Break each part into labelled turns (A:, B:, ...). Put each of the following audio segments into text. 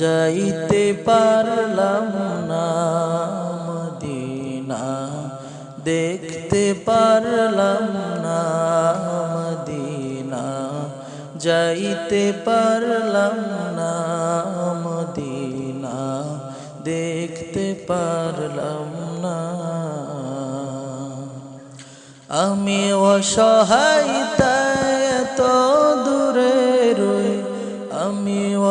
A: যাইতে পারলাম না মদিনা, দেখতে পারলাম না মদিনা, যাইতে পারলাম না মদিনা, দেখতে পারলাম না। আমি অসহায়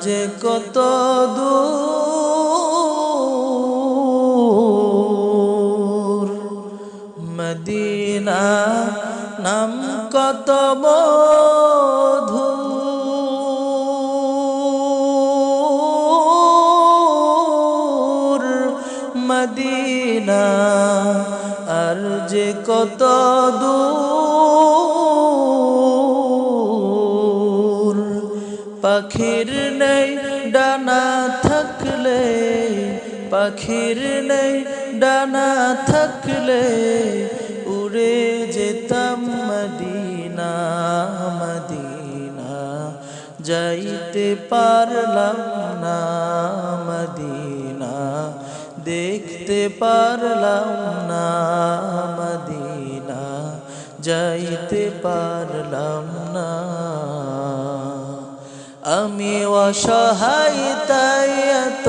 A: যে কত দূর। মদিনা নাম কত মধুর। মদিনা আর যে কত দূর। পাখির নেই, ডানা থাকলে উড়ে যেতাম মদিনা মদিনা। যাইতে পারলাম না মদিনা, দেখতে পারলাম না মদিনা। যাইতে পারলাম না। আমি অসহায় তাই এত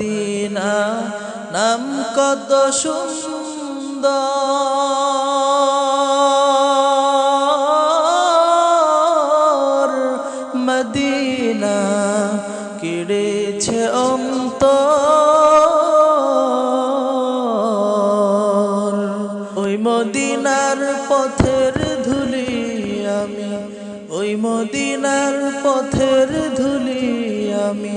A: মদিনা নাম কত সুন্দর। মদিনা কেড়েছে অন্তর। ওই মদিনার পথের ধুলি আমি, ওই মদিনার পথের ধুলি আমি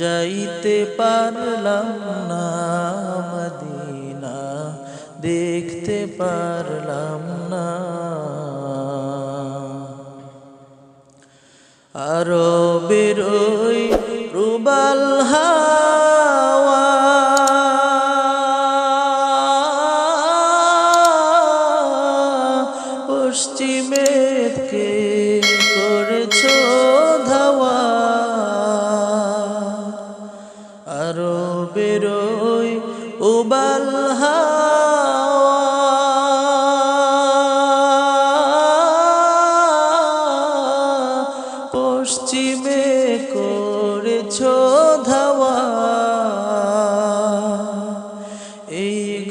A: যাইতে পারলাম না মদিনা দেখতে পারলাম না। আরও বেরোই রুবাল হাওয়া পশ্চিমেকে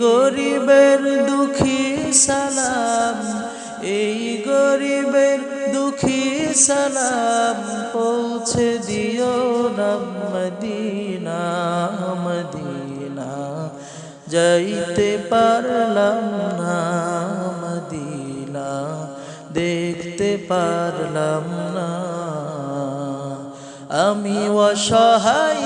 A: গরিবের দুঃখী সালাম, এই গরিবের দুঃখী সালাম পৌঁছে দিও না মদিনা যাইতে পারলাম না, মদিনা। দেখতে পারলাম না। আমি অসহায়